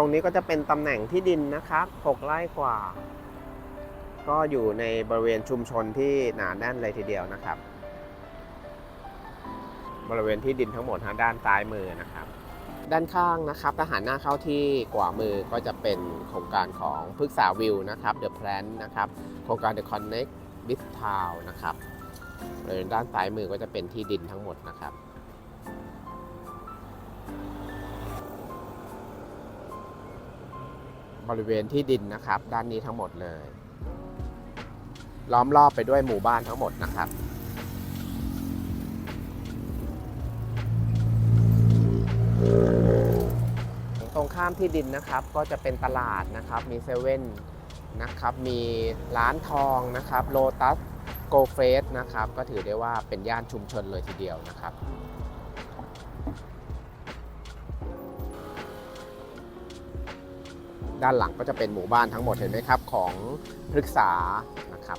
รงนี้ก็จะเป็นตำแหน่งที่ดินนะครับ6ไร่กว่า ก็อยู่ในบริเวณชุมชนที่หนาแน่นเลยทีเดียวนะครับ บริเวณที่ดินทั้งหมดทางด้านซ้ายมือนะครับ ด้านข้างนะครับถ้าหันหน้าเข้าที่ขวามือก็จะเป็นโครงการของพฤกษาวิวนะครับ The Plan นะครับโครงการ The Connect Big Town นะครับบริเวณด้านซ้ายมือก็จะเป็นที่ดินทั้งหมดนะครับ บริเวณที่ดินนะครับ ด้านนี้ทั้งหมดเลย ล้อมรอบไปด้วยหมู่บ้านทั้งหมดนะครับ ตรงข้ามที่ดินนะครับก็จะเป็นตลาดนะครับ มีเซเว่นนะครับ มีร้านทองนะครับโลตัสโกเฟสนะครับ ก็ถือได้ว่าเป็นย่านชุมชนเลยทีเดียวนะครับ ด้านหลังก็จะเป็นหมู่บ้านทั้งหมดเห็นไหมครับของพฤกษานะครับ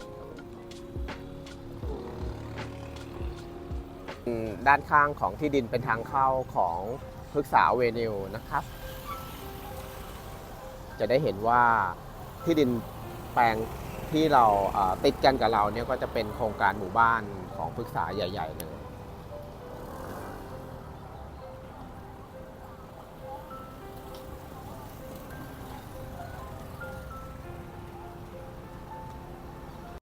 ด้านข้างของที่ดินเป็นทางเข้าของพฤกษาเวนิวนะครับ จะได้เห็นว่าที่ดินแปลงที่เราติดกันกับเราเนี่ยก็จะเป็นโครงการหมู่บ้านของพฤกษาใหญ่ ๆ เลย